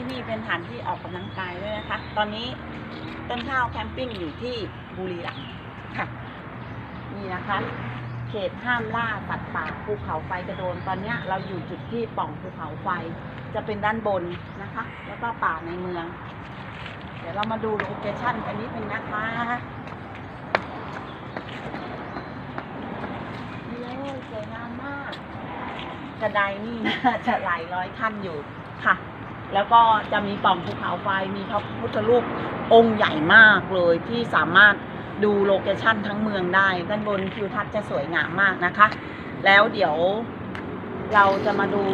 ที่นี่เป็นสถานที่ออกกำลังกายด้วยนะคะ ตอนนี้ต้นข้าวแคมปิ้งอยู่ที่บุรีรัมย์ค่ะ นี่นะคะ เขตห้ามล่าสัตว์ป่าภูเขาไฟกระโดน ตอนเนี้ยเราอยู่จุดที่ปล่องภูเขาไฟจะเป็นด้านบนนะคะ แล้วก็ป่าในเมือง เดี๋ยวเรามาดูโลเคชั่นกันนิดนึงนะคะนี่เลยสวยงามมากกระไดนี่น่าจะหลายร้อยขั้นอยู่ค่ะ แล้วก็จะมีป่องภูเขาไฟมีพระพุทธรูปองค์ใหญ่มากเลยที่สามารถดูโลเคชั่นทั้งเมืองได้ ด้านบนทิวทัศน์จะสวยงามมากนะคะ แล้วเดี๋ยวเราจะมาดู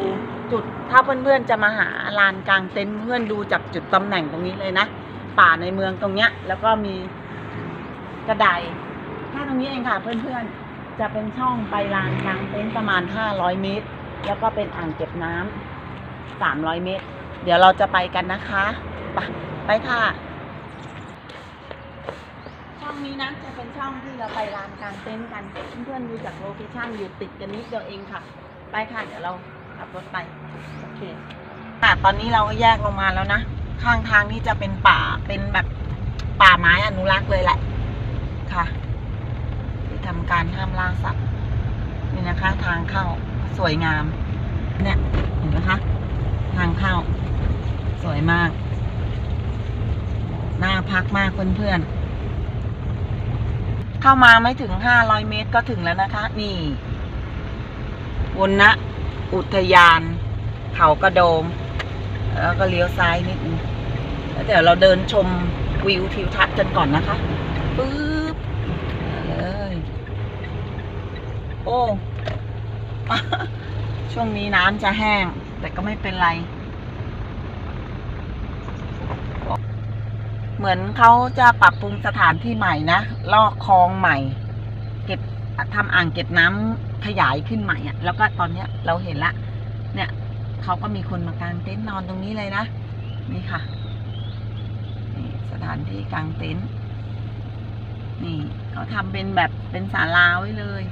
จุดถ้าเพื่อนๆจะมาหาลานกลางเต็นท์เพื่อนดูจากจุดตำแหน่งตรงนี้เลยนะ ป่าในเมืองตรงเนี้ย แล้วก็มีกระไดแค่ตรงนี้เองค่ะเพื่อนๆ จะเป็นช่องไปลานกลางเต็นท์ประมาณ 500 เมตร แล้วก็เป็นอ่างเก็บน้ำ300 เมตร เดี๋ยวเราจะไปกันนะคะไปไปค่ะ ช่องนี้นะจะเป็นช่องที่เราไปลานกลางเต็นท์กันเพื่อนๆดูจากโลเคชั่นอยู่ติดกันนิดเดียวเองค่ะ ไปค่ะเดี๋ยวเราขับรถไปโอเคค่ะตอนนี้เราก็แยกลงมาแล้วนะ ข้างทางนี่จะเป็นป่าเป็นแบบป่าไม้อนุรักษ์เลยแหละค่ะที่ทำการห้ามล่าสัตว์นี่นะคะ ทางเข้าสวยงามเนี่ยเห็นไหมคะ ทางเข้า สวยมาก น่าพักมากเพื่อนๆ เข้ามาไม่ถึงห้าร้อยเมตรก็ถึงแล้วนะคะ นี่วนนะอุทยาน เขากระโดม แล้วก็เลี้ยวซ้ายนิดนึงแล้วเดี๋ยวเราเดินชมวิวทิวทัศน์กันก่อนนะคะปึ๊บเลยโอ้ ช่วงนี้น้ำจะแห้ง แต่ก็ไม่เป็นไร เหมือนเขาจะปรับปรุงสถานที่ใหม่นะลอกคลองใหม่ เก็บทำอ่างเก็บน้ำขยายขึ้นใหม่อะแล้วก็ตอนเนี้ยเราเห็นละ เนี่ยเขาก็มีคนมากางเต็นท์นอนตรงนี้เลยนะนี่ค่ะนี่สถานที่กางเต็นท์นี่เขาทำเป็นแบบเป็นศาลาไว้เลย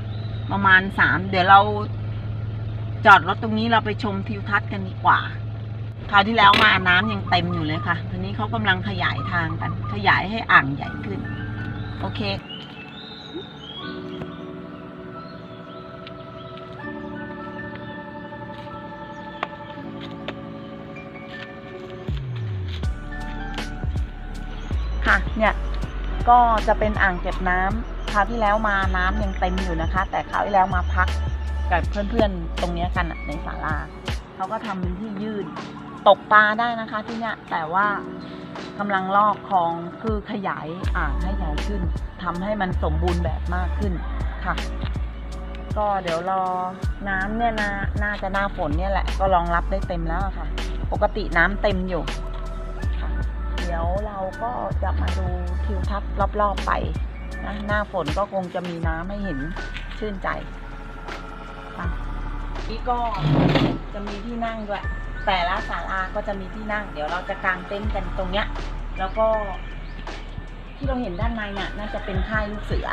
ประมาณสามเดี๋ยวเราจอดรถตรงนี้เราไปชมทิวทัศน์กันดีกว่า คราวที่แล้วมาน้ำยังเต็มอยู่เลยค่ะทีนี้เขากำลังขยายทางกัน ขยายให้อ่างใหญ่ขึ้น โอเคค่ะเนี่ยก็จะเป็นอ่างเก็บน้ำคราวที่แล้วมาน้ำยังเต็มอยู่นะคะ แต่คราวที่แล้วมาพักกับเพื่อนๆตรงนี้กันในศาลาเขาก็ทำเป็นที่ยืด ตกปลาได้นะคะที่เนี้ยแต่ว่ากำลังลอกคลองคือขยายอ่างให้ใหญ่ขึ้นทำให้มันสมบูรณ์แบบมากขึ้นค่ะ ก็เดี๋ยวรอน้ำเนี่ยนาน่าจะหน้าฝนเนี่ยแหละ ก็รองรับได้เต็มแล้วค่ะ ปกติน้ำเต็มอยู่เดี๋ยวเราก็จะมาดูทิวทัศน์รอบๆไปนะหน้าฝนก็คงจะมีน้ำให้เห็นชื่นใจนี่ก็จะมีที่นั่งด้วย แต่ละศาลาก็จะมีที่นั่ง เดี๋ยวเราจะกางเต็นท์กันตรงเนี้ย แล้วก็ ที่เราเห็นด้านในน่ะน่าจะเป็นค่ายลูกเสือ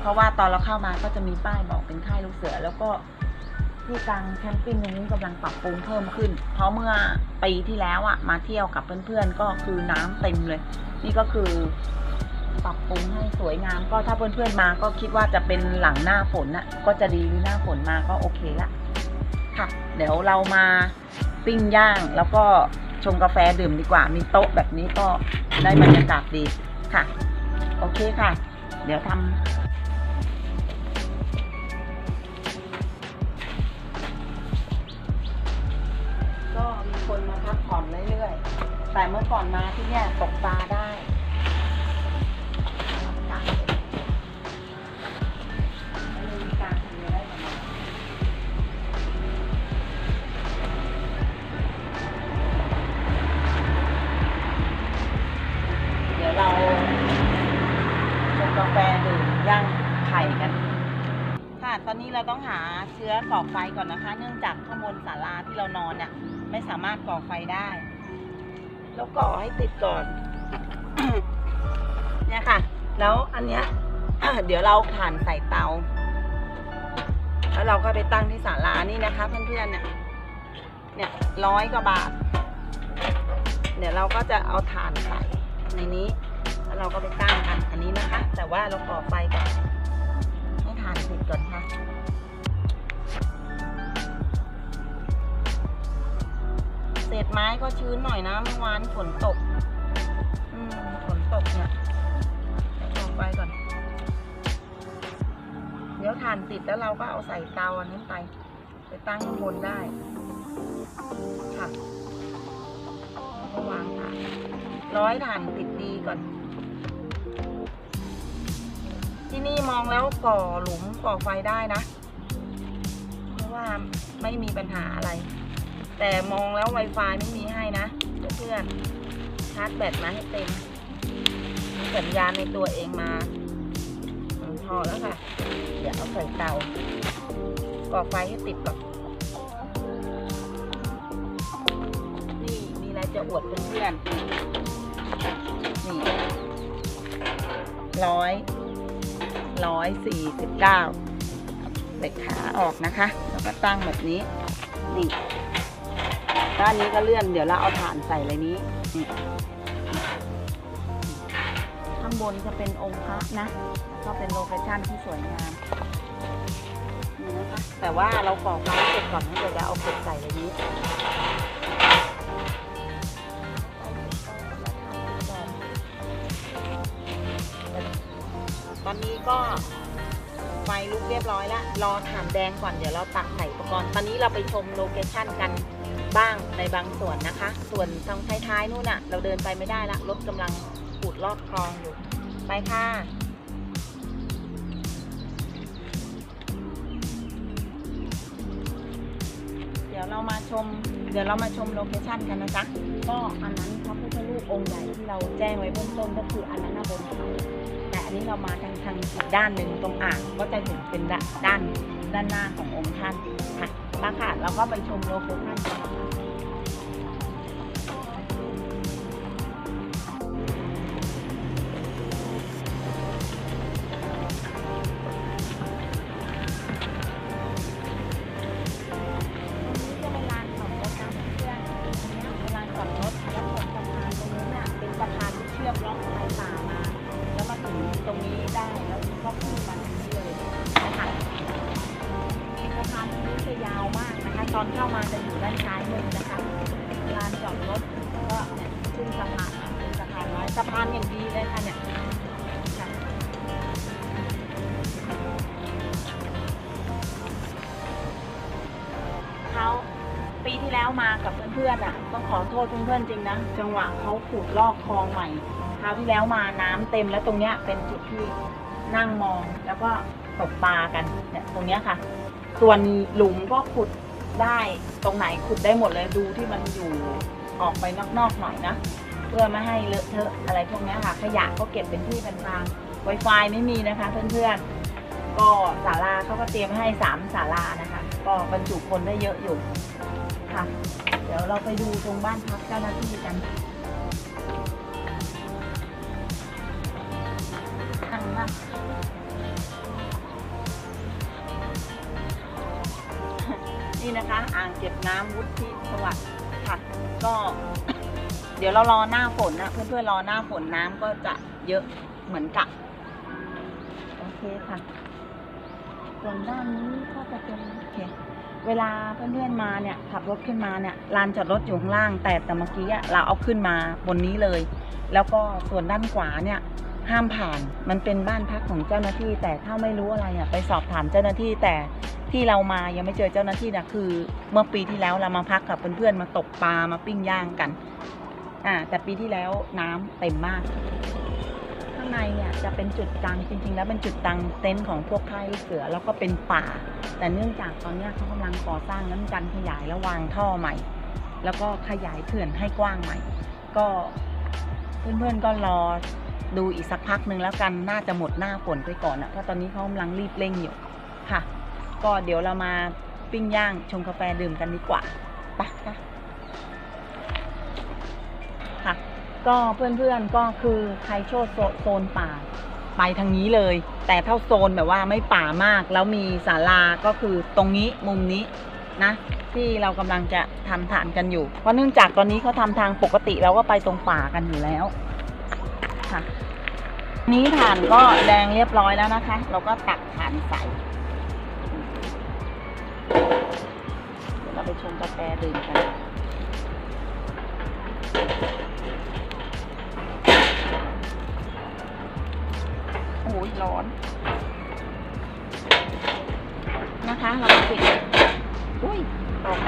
เพราะว่าตอนเราเข้ามาก็จะมีป้ายบอกเป็นค่ายลูกเสือ แล้วก็ที่กลางแคมปิ้งตรงนี้กำลังปรับปรุงเพิ่มขึ้น เพราะเมื่อปีที่แล้วอะมาเที่ยวกับเพื่อนๆก็คือน้ำเต็มเลย นี่ก็คือปรับปรุงให้สวยงาม ก็ถ้าเพื่อนๆมาก็คิดว่าจะเป็นหลังหน้าฝนน่ะ ก็จะดีหน้าฝนมาก็โอเคละ เดี๋ยวเรามาปิ้งย่างแล้วก็ชงกาแฟดื่มดีกว่า มีโต๊ะแบบนี้ก็ได้บรรยากาศดีค่ะ โอเคค่ะ เดี๋ยวทำก็มีคนมาพักผ่อนเรื่อยๆ แต่เมื่อก่อนมาที่เนี่ยตกปลาได้ ลาที่เรานอนเนี่ยไม่สามารถก่อไฟได้ แล้วก่อให้ติดก่อน เนี่ยค่ะ แล้วอันเนี้ยเดี๋ยวเราผ่านใส่เตา แล้วเราก็ไปตั้งที่ศาลานี่นะคะ เพื่อนๆเนี่ย เนี่ยร้อยกว่าบาท เดี๋ยวเราก็จะเอาถ่านใส่ในนี้ แล้วเราก็ไปตั้งกันอันนี้นะคะ แต่ว่าเราก่อไฟก่อน ษไม้ก็ชื้นหน่อยนะเมื่อวานฝนตก อืมฝนตกเนี่ยก่อไฟก่อน เดี๋ยวถ่านติดแล้วเราก็เอาใส่เตาอันนั้นไป ไปตั้งข้างบนได้ ค่ะแล้วก็วางถ่านร้อยถ่านติดดีก่อน ที่นี่มองแล้วก่อหลุมก่อไฟได้นะ เพราะว่าไม่มีปัญหาอะไร แต่มองแล้ว Wi-Fi ไม่มีให้นะเพื่อนชาร์จแบตมาให้เต็มมีสัญญาณในตัวเองมาพอแล้วค่ะ เดี๋ยวเอาใส่เตาก่อไฟให้ติดก่อนนี่มีอะไรจะอวดเพื่อนๆนี่ร้อยร้อยสี่สิบเก้าเหล็กขาออกนะคะ แล้วก็ตั้งแบบนี้นี่ ด้านนี้ก็เลื่อนเดี๋ยวเราเอาถ่านใส่เลยนี้ ข้างบนจะเป็นองค์พระนะ ก็เป็นโลเคชั่นที่สวยงามนี่นะคะแต่ว่าเราก่อไฟเสร็จก่อนนะเดี๋ยวจะเอาเก็บใส่ในนี้ตอนนี้ก็ไฟลุกเรียบร้อยแล้ว รอถ่านแดงก่อนเดี๋ยวเราตักใส่อุปกรณ์ ตอนนี้เราไปชมโลเคชั่นกัน บ้างในบางส่วนนะคะ ส่วนทางท้ายๆนู่นน่ะ เราเดินไปไม่ได้ละรถกำลังขูดลอดคลองอยู่ ไปค่ะเดี๋ยวเรามาชม เดี๋ยวเรามาชมโลเคชั่นกันนะจ๊ะ ก็อันนั้นพระพุทธรูปองค์ใหญ่ที่เราแจ้งไว้เบื้องต้นก็คืออันนั้นนะบนเขาแต่อันนี้เรามาทางทางอีกด้านหนึ่งตรงอ่างก็จะเห็นเป็นด้านด้านหน้าขององค์ท่านค่ะ มาค่ะเราก็ไปชมโลโคชั่นกันนะคะ ปีที่แล้วมากับเพื่อนๆอะต้องขอโทษเพื่อนๆจริงนะจังหวะเขาขุดลอกคลองใหม่คราวที่แล้วมาน้ำเต็มแล้วตรงเนี้ยเป็นจุดที่นั่งมองแล้วก็ตกปลากันเนี่ยตรงเนี้ยค่ะ ส่วนหลุมก็ขุดได้ตรงไหนขุดได้หมดเลยดูที่มันอยู่ออกไปนอกๆหน่อยนะเพื่อไม่ให้เลอะเทอะอะไรพวกเนี้ยค่ะ ขยะก็เก็บเป็นที่เป็นทาง Wi-Fi ไม่มีนะคะ เพื่อนๆ ก็ศาลาเขาก็เตรียมให้สามศาลานะคะ ก็บรรจุคนได้เยอะอยู่ ค่ะ เดี๋ยวเราไปดูตรงบ้านพักเจ้าหน้าที่กันทางบ้านนี่นะคะ อ่างเก็บน้ำวุฒิสวัสดิ์ค่ะ ก็ เดี๋ยวเรารอหน้าฝนนะเพื่อนๆรอหน้าฝนน้ำก็จะเยอะเหมือนกับโอเคค่ะส่วนด้านนี้ก็จะเป็นโอเค เวลาเพื่อนๆมาเนี่ยขับรถขึ้นมาเนี่ยลานจอดรถอยู่ข้างล่าง แต่แต่เมื่อกี้เราเอาขึ้นมาบนนี้เลย แล้วก็ส่วนด้านขวาเนี่ยห้ามผ่านมันเป็นบ้านพักของเจ้าหน้าที่ แต่ถ้าไม่รู้อะไรอะไปสอบถามเจ้าหน้าที่แต่ที่เรามายังไม่เจอเจ้าหน้าที่นะคือ เมื่อปีที่แล้วเรามาพักกับเพื่อนๆมาตกปลามาปิ้งย่างกันอ่าแต่ปีที่แล้วน้ำเต็มมาก ในเนี่ยจะเป็นจุดกลางจริง ๆ แล้วเป็นจุดกลางเต็นท์ของพวกค่ายลูกเสือแล้วก็เป็นป่า แต่เนื่องจากตอนนี้เขากำลังก่อสร้างนั้นกันขยายและวางท่อใหม่ แล้วก็ขยายเขื่อนให้กว้างใหม่ ก็เพื่อนๆก็รอดูอีกสักพักหนึ่งแล้วกันน่าจะหมดหน้าฝนไปก่อนนะเพราะตอนนี้เขากำลังรีบเร่งอยู่ค่ะ ก็เดี๋ยวเรามาปิ้งย่างชงกาแฟดื่มกันดีกว่าไปค่ะ ก็เพื่อนๆก็คือใครโชดโซนป่า ไปทางนี้เลย แต่ถ้าโซนแบบว่าไม่ป่ามาก แล้วมีศาลาก็คือตรงนี้มุมนี้นะที่เรากำลังจะทำฐานกันอยู่ เพราะเนื่องจากตอนนี้เขาทำทางปกติเราก็ไปตรงป่ากันอยู่แล้วค่ะนี้ฐานก็แดงเรียบร้อยแล้วนะคะ เราก็ตักฐานใส่เดี๋ยวเราไปชงกาแฟดื่มกัน โอ้ยร้อน นะคะ เราปิดอุ้ยตก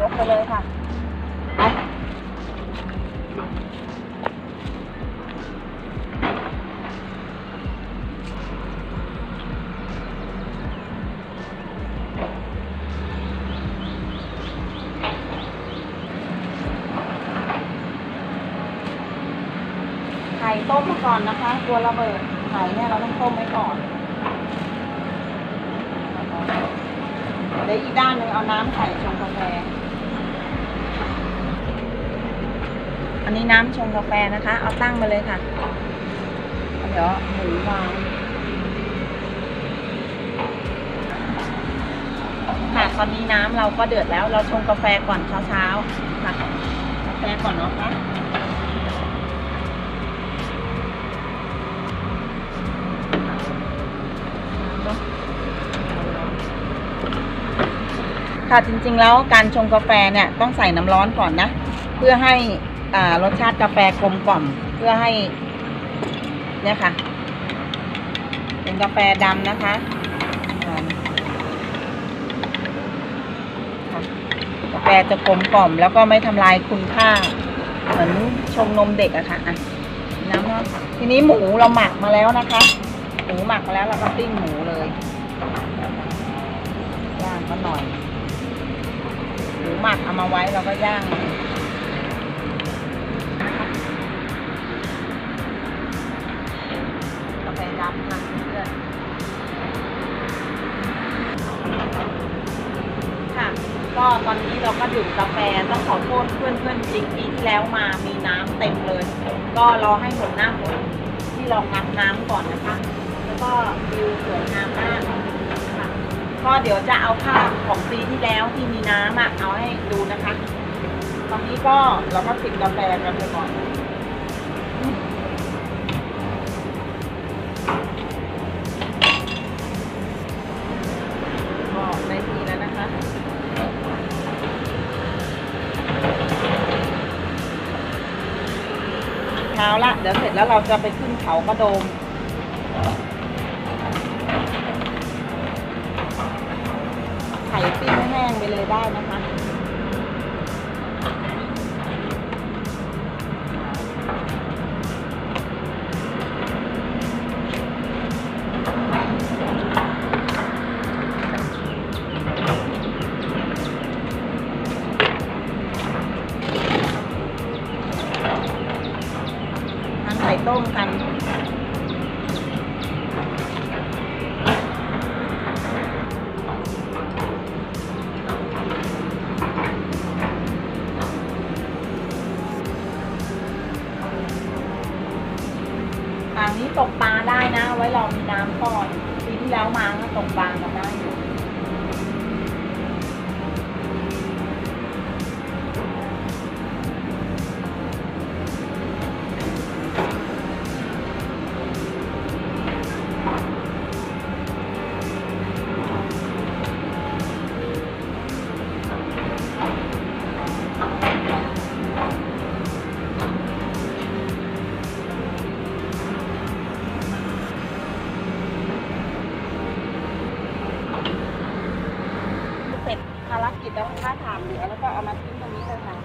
ยกไปเลยค่ะไป ตัวระเบิดไข่เนี่ยเราต้องต้มไว้ก่อนเดี๋ยวอีกด้านหนึ่งเอาน้ำใส่ชงกาแฟ อันนี้น้ำชงกาแฟนะคะ เอาตั้งมาเลยค่ะ เดี๋ยวหมูวางค่ะตอนนี้น้ำเราก็เดือดแล้ว เราชงกาแฟก่อนเช้าๆค่ะกาแฟก่อนเนาะ ค่ะจริงๆแล้วการชงกาแฟเนี่ยต้องใส่น้ำร้อนก่อนนะ เพื่อให้อ่ารสชาติกาแฟกลมกล่อม เพื่อให้เนี่ยค่ะ เป็นกาแฟดำนะคะกาแฟจะกลมกล่อม แล้วก็ไม่ทำลายคุณค่า เหมือนชงนมเด็กอะค่ะอะน้ำทีนี้หมูเราหมักมาแล้วนะคะ หมูหมักมาแล้วเราก็ปิ้งหมูเลยย่างก็หน่อย หมักเอามาไว้เราก็ย่างกาแฟดำค่ะเพื่อนค่ะ ก็ตอนนี้เราก็ดื่มกาแฟต้องขอโทษเพื่อนเพื่อนจริงปีที่แล้วมามีน้ำเต็มเลย ก็รอให้หมดหน้าฝนที่เรางัดน้ำก่อนนะคะ แล้วก็วิวสวยงามมาก ก็เดี๋ยวจะเอาภาพของปีที่แล้วที่มีน้ำอะเอาให้ดูนะคะ ตอนนี้ก็เราก็จิบกาแฟกันไปก่อนก็ได้ทีแล้วนะคะเช้าละเดี๋ยวเสร็จแล้วเราจะไปขึ้นเขากระโดม เลยได้นะคะ ภารกิจแล้วค่าถามเหลือแล้วก็เอามาทิ้งตรงนี้เลยค่ะ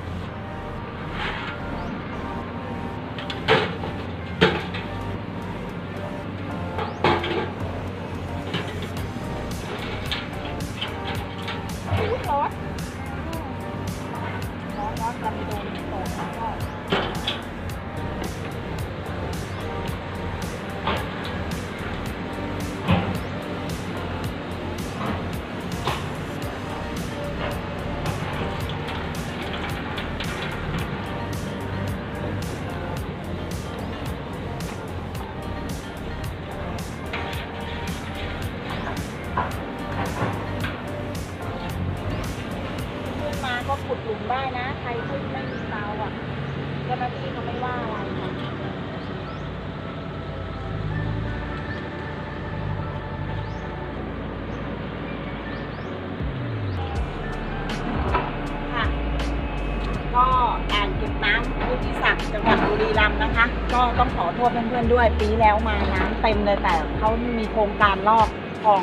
อ่างเก็บน้ำพุทธิศักดิ์จังหวัดบุรีรัมย์นะคะ ก็ต้องขอโทษเพื่อนๆด้วย ปีแล้วมาน้ำเต็มเลยแต่เขามีโครงการลอกคลอง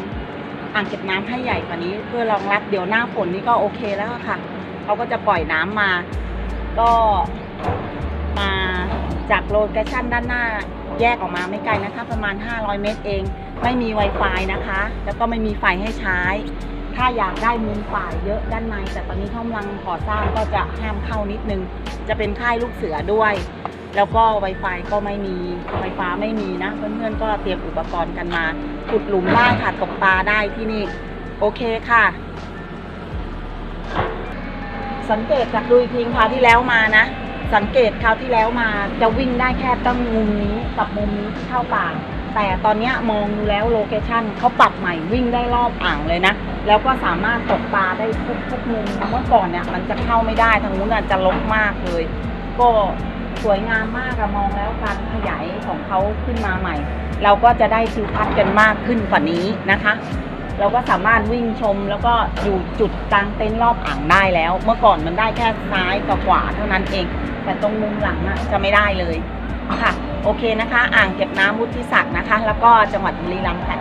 อ่างเก็บน้ำให้ใหญ่กว่านี้ เพื่อรองรับเดี๋ยวหน้าฝนนี่ก็โอเคแล้วค่ะเขาก็จะปล่อยน้ำมา ก็มาจากโลเคชั่นด้านหน้าแยกออกมาไม่ไกลนะคะ ประมาณ 500 เมตรเอง ไม่มี Wi-Fi นะคะ แล้วก็ไม่มีไฟให้ใช้ ถ้าอยากได้มุมฝ่ายเยอะด้านใน แต่ตอนนี้เขากำลังก่อสร้างก็จะห้ามเข้านิดนึง จะเป็นค่ายลูกเสือด้วย แล้วก็ Wi-Fi ก็ไม่มีไฟฟ้าไม่มีนะเพื่อนๆก็เตรียมอุปกรณ์กันมาขุดหลุมได้ค่ะตกปลาได้ที่นี่ โอเคค่ะ สังเกตจากดูอีกทีคราวที่แล้วมานะ สังเกตคราวที่แล้วมาจะวิ่งได้แค่ตั้งมุมนี้กับมุมนี้ที่เข้าป่า แต่ตอนนี้มองดูแล้วโลเคชันเขาปรับใหม่วิ่งได้รอบอ่างเลยนะ แล้วก็สามารถตกปลาได้ทุกทุกมุมเมื่อก่อนเนี่ยมันจะเข้าไม่ได้ทางนู้นจะลกมากเลย ก็สวยงามมากอะมองแล้วการขยายของเขาขึ้นมาใหม่ เราก็จะได้ทิวทัศน์กันมากขึ้นกว่านี้นะคะ เราก็สามารถวิ่งชมแล้วก็อยู่จุดกลางเต็นท์รอบอ่างได้แล้ว เมื่อก่อนมันได้แค่ซ้ายกับขวาเท่านั้นเอง แต่ตรงมุมหลังอะจะไม่ได้เลยค่ะ โอเคนะคะ อ่างเก็บน้ำวุฒิศักดิ์นะคะ แล้วก็จังหวัดบุรีรัมย์ค่ะ